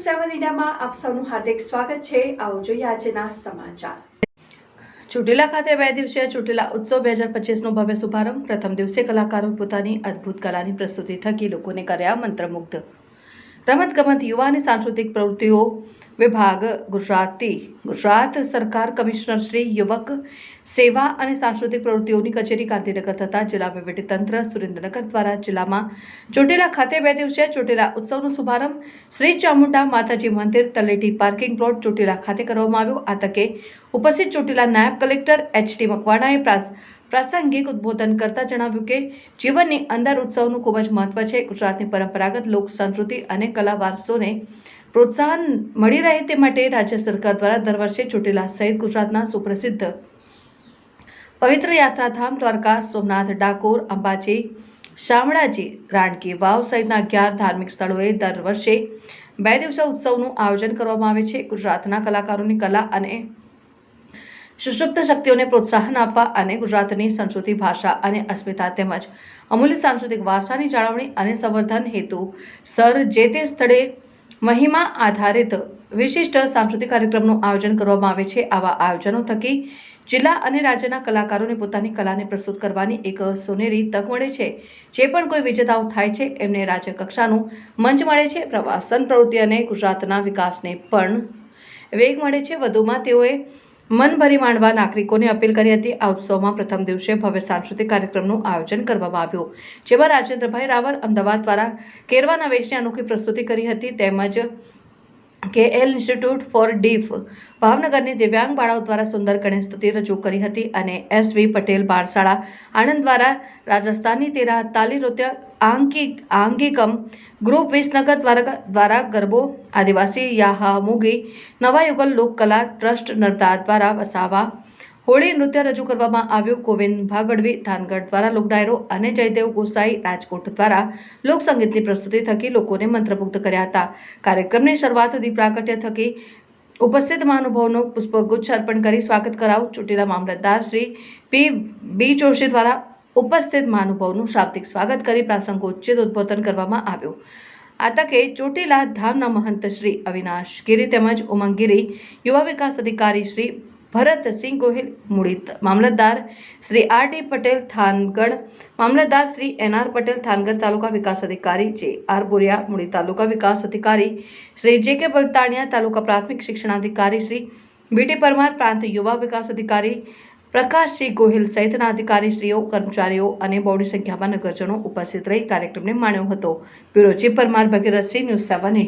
ન્યૂઝમાં આપ સૌનું હાર્દિક સ્વાગત છે. આવો જોઈએ આજના સમાચાર. ચોટીલા ખાતે બે દિવસીય ચોટીલા ઉત્સવ બે હજાર પચીસનો ભવ્ય શુભારંભ. પ્રથમ દિવસે કલાકારો પોતાની અદ્ભુત કલાની પ્રસ્તુતિ થકી લોકોને કર્યા મંત્રમુગ્ધ. રમતગમત યુવા અને સાંસ્કૃતિક પ્રવૃત્તિઓ વિભાગ, ગુજરાતી, ગુજરાત સરકાર કમિશનર શ્રી, યુવક, સેવા અને સાંસ્કૃતિક પ્રવૃત્તિઓની કચેરી ગાંધીનગર તથા જિલ્લા વહીવટીતંત્ર સુરેન્દ્રનગર દ્વારા જિલ્લામાં ચોટેલા ખાતે બે દિવસીય ચોટેલા ઉત્સવનો શુભારંભ શ્રી ચામુંડા માતાજી મંદિર તલેટી પાર્કિંગ પ્લોટ ચોટેલા ખાતે કરવામાં આવ્યો. આ તકે ઉપસ્થિત ચોટીલા નાયબ કલેક્ટર એચ ટી મકવાણાએ પ્રાસંગિક ઉદ્બોધન કરતા જણાવ્યું કે જીવનની અંદર ઉત્સવનું ખૂબ જ મહત્વ છે. ગુજરાતની પરંપરાગત લોક સંસ્કૃતિ અને કલા વારસોને પ્રોત્સાહન મળી રહે તે માટે રાજ્ય સરકાર દ્વારા દર વર્ષે ચોટીલા સહિત ગુજરાતના સુપ્રસિદ્ધ પવિત્ર યાત્રાધામ દ્વારકા, સોમનાથ, ડાકોર, અંબાજી, શામળાજી, રાણકી વાવ સહિતના અગિયાર ધાર્મિક સ્થળોએ દર વર્ષે બે દિવસીય ઉત્સવનું આયોજન કરવામાં આવે છે. ગુજરાતના કલાકારોની કલા અને સુષુપ્ત શક્તિઓને પ્રોત્સાહન આપવા અને ગુજરાતની સંસ્કૃતિ, ભાષા અને અસ્મિતા તેમજ અમૂલ્ય સાંસ્કૃતિક વારસાની જાળવણી અને સંવર્ધન હેતુ સર જે તે સ્થળે મહિમા આધારિત વિશિષ્ટ સાંસ્કૃતિક કાર્યક્રમનું આયોજન કરવામાં આવે છે. આવા આયોજનો થકી જિલ્લા અને રાજ્યના કલાકારોને પોતાની કલાને પ્રસ્તુત કરવાની એક સોનેરી તક મળે છે. જે પણ કોઈ વિજેતાઓ થાય છે, એમને રાજ્ય કક્ષાનું મંચ મળે છે. પ્રવાસન પ્રવૃત્તિ અને ગુજરાતના વિકાસને પણ વેગ મળે છે. વધુમાં તેઓએ મન ભરી માંડવા નાગરિકોને અપીલ કરી હતી. આ ઉત્સવમાં પ્રથમ દિવસે ભવ્ય સાંસ્કૃતિક કાર્યક્રમનું આયોજન કરવામાં આવ્યું. જેમાં રાજેન્દ્રભાઈ રાવલ અમદાવાદ દ્વારા કેરવાના વેશની અનોખી પ્રસ્તુતિ કરી હતી. તેમજ કે એલ ઇન્સ્ટિટ્યૂટ ફોર ડીફ. ભાવનગરની દિવ્યાંગ બાળાઓ દ્વારા સુંદર ગણેશ સ્તુતિ રજૂ કરી હતી અને એસ વી પટેલ બાળશાળા આણંદ દ્વારા રાજસ્થાની તેરા તાલી નૃત્ય આંકી આંગિકમ ગ્રુપ વિસનગર દ્વારા દ્વારા ગરબો, આદિવાસી યાહા મુગી નવા યુગલ લોકકલા ટ્રસ્ટ નર્મદા દ્વારા વસાવા હોળી નૃત્ય રજૂ કરવામાં આવ્યું. ગોવિંદ ભાગડવી, ધાનગઢ દ્વારા લોકડાયરો અને જયદેવ ગોસાઈ રાજકોટ દ્વારા લોકસંગીતની પ્રસ્તુતિ થકી લોકોને મંત્રમુગ્ધ કર્યા હતા. કાર્યક્રમની શરૂઆત દીપ પ્રાગટ્ય થકી ઉપસ્થિત મહાનુભાવનો પુષ્પગુચ્છ અર્પણ કરી સ્વાગત કરાવ. ચોટીલા મામલતદાર શ્રી પી બી જોશી દ્વારા ઉપસ્થિત મહાનુભાવનું શાબ્દિક સ્વાગત કરી પ્રાસંગોચિત ઉદ્બોધન કરવામાં આવ્યું. આ તકે ચોટીલા ધામના મહંત શ્રી અવિનાશ ગીરી તેમજ ઉમંગ ગીરી, યુવા વિકાસ અધિકારી શ્રી ભરતસિંહ ગોહિલ મૂડી મામલતદાર શ્રી આર ડી પટેલ થાનગઢ. મામલતદાર શ્રી એન આર પટેલ થાનગઢ તાલુકા વિકાસ અધિકારી જે આર બોરિયા મૂડી તાલુકા વિકાસ અધિકારી શ્રી જે કે બલતાણિયા તાલુકા પ્રાથમિક શિક્ષણાધિકારી શ્રી બીટી પરમાર પ્રાંત યુવા વિકાસ અધિકારી પ્રકાશસિંહ ગોહિલ સહિતના અધિકારીશ્રીઓ કર્મચારીઓ અને બહોળી સંખ્યામાં નગરજનો ઉપસ્થિત રહી કાર્યક્રમને માણ્યો હતો. Bureau chief Parmar Bhagirathsinh news seven